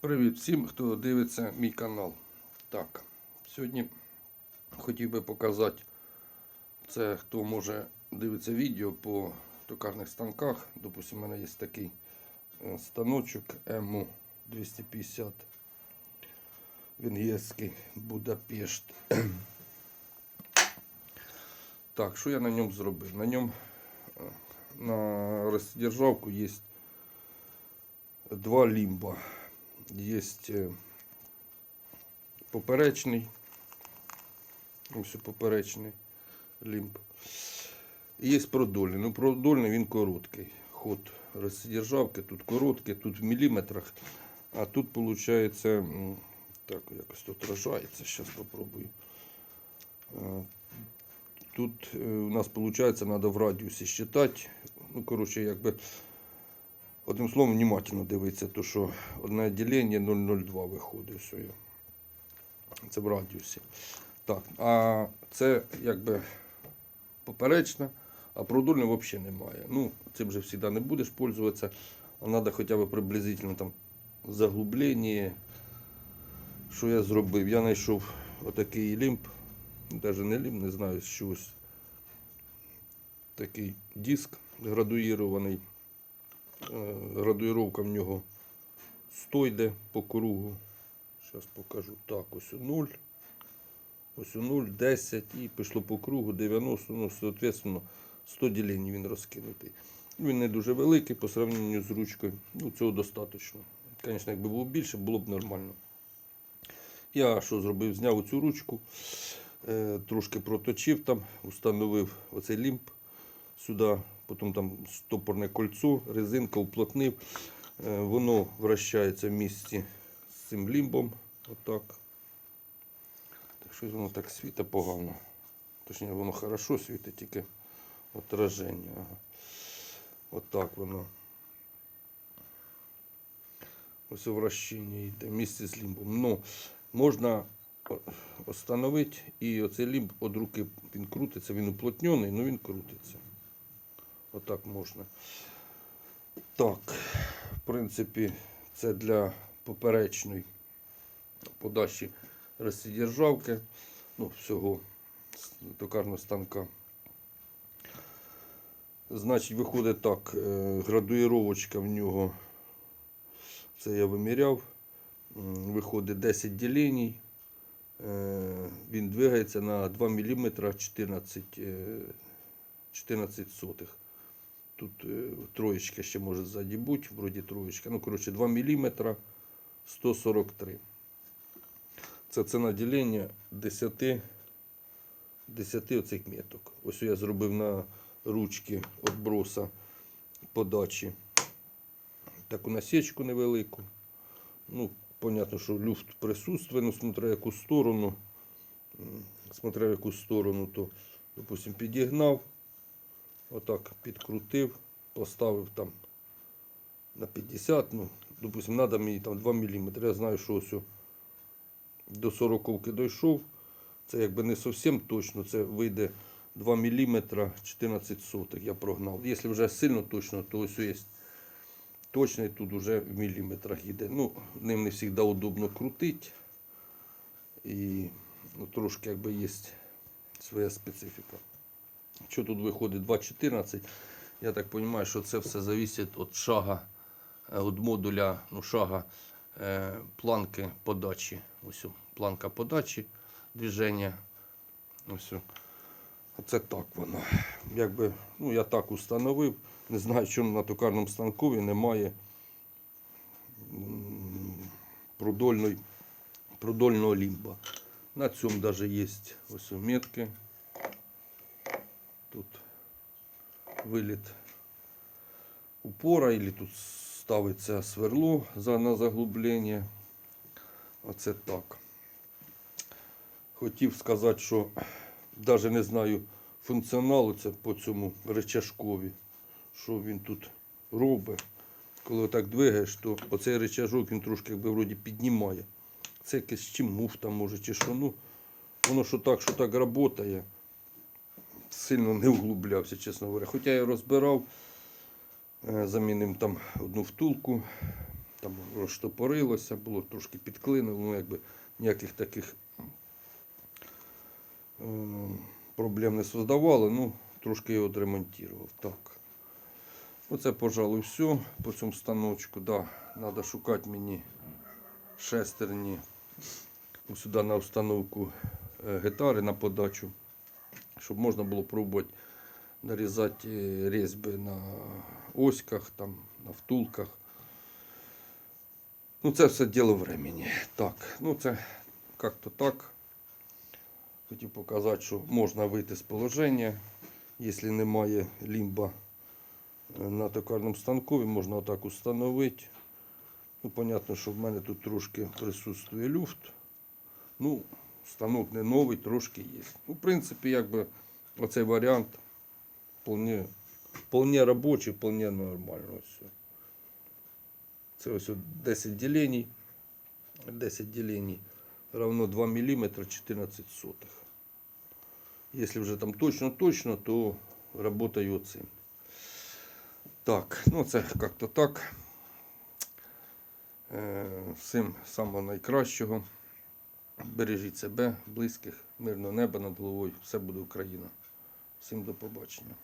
Привіт всім, хто дивиться мій канал. Так, сьогодні хотів би показати, це хто може дивиться відео по токарних станках. Допустимо, у мене є такий е, станочок МУ 250 венгерський Будапешт. Так, що я на ньому зробив? На ньому е, на роздержавку є два лімба. Є е, поперечний, ось поперечний лімб. І є продольний. Ну, продольний він короткий. Ход роздержавки тут короткий, тут в міліметрах. А тут виходить, так, якось тут рожається, зараз спробую. Тут е, у нас виходить, треба в радіусі считати. Ну, коротше, якби Одним словом, внимательно дивиться, то що одне ділення 0,02 виходить. Все. Це в радіусі. Так, а це якби поперечна, а продольне взагалі немає. Ну, цим же завжди не будеш пользуватися, а треба хоча б приблизительно там заглублення. Що я зробив? Я знайшов отакий лімб, навіть не лімб, не знаю чогось. Такий диск градуїрований. Е, Градуїровка в нього 100 йде по кругу. Зараз покажу. Так, ось 0. Ось 0, 10 і пішло по кругу 90, ну, соответственно, 100 ділень він розкинутий. Він не дуже великий по сравненню з ручкою. Ну, цього достатньо. Звісно, якби було більше, було б нормально. Я що зробив? Зняв цю ручку, е, трошки проточив там, установив оцей лімб сюди, потім там стопорне кольцо, резинка уплотнив. Е, Воно вращається в місці з цим лімбом. Отак. Так щось воно так світить погано. Точніше, воно хорошо світить, тільки отраження. Ага. Отак воно. Ось вращення йде в місці з лімбом. Ну, можна встановити і оцей лімб від руки він крутиться, він уплотнений, але він крутиться. Отак можна. Так, в принципі, це для поперечної подачі розсідержавки, ну, всього токарного станка. Значить, виходить так, е, градуїровочка в нього, це я виміряв, виходить 10 ділень. Е, Він двигається на 2 мм 14, е, 14 сотих. Тут е, троєчка ще може ззаді бути, вроді троєчка. Ну, коротше, 2 мм 143. Це ціна ділення 10, 10 оцих меток. Ось я зробив на ручки отброса подачі таку насічку невелику. Ну, понятно, що люфт присутствує, ну, смотря яку сторону. Смотря в яку сторону, то, допустим, підігнав, отак підкрутив, поставив там на 50, ну, допустим, треба мені там 2 мм. Я знаю, що ось до 40 дійшов. Це якби не зовсім точно, це вийде 2 мм 14 сотих я прогнав. Якщо вже сильно точно, то ось є точний тут вже в міліметрах йде. Ну, ним не завжди удобно крутити. І ну, трошки якби є своя специфіка. Що тут виходить 2.14, я так розумію, що це все залежить від шага, е, від модуля ну, шага е, планки подачі. Ось планка подачі, движення. Ось. Оце так воно. Якби, ну, я так установив. Не знаю, чому на токарному станкові немає продольної, продольного лімба. На цьому навіть є ось метки. Тут виліт упора, або тут ставиться сверло на заглублення. Оце так. Хотів сказати, що навіть не знаю функціоналу це по цьому речашкові, що він тут робить. Коли так двигаєш, то оцей речажок він трошки якби вроді піднімає. Це якесь чи муфта може, чи що. Ну, воно що так, що так працює. Сильно не углублявся, чесно говоря. Хоча я розбирав, е, замінив там одну втулку, там розштопорилося, було трошки підклинило, ну якби ніяких таких е, проблем не создавало, ну трошки його відремонтував. Так. Оце, пожалуй, все по цьому станочку. Да, треба шукати мені шестерні сюди на установку е, гітари на подачу, щоб можна було пробувати нарізати е, різьби на оськах, там, на втулках. Ну, це все діло времени. Так, ну це як-то так. Хотів показати, що можна вийти з положення, якщо немає лімба е, на токарному станкові, можна отак установити. Ну, понятно, що в мене тут трошки присутствує люфт. Ну, станок не новий, трошки є. Ну, в принципі, якби оцей варіант вполне, вполне робочий, вполне нормально. Все. Це ось 10 ділений. 10 ділений равно 2 мм 14 сотих. Якщо вже там точно-точно, то работаю цим. Так, ну це як-то так. Е, Всім самого найкращого. Бережіть себе, близьких, мирного неба над головою. Все буде Україна. Всім до побачення.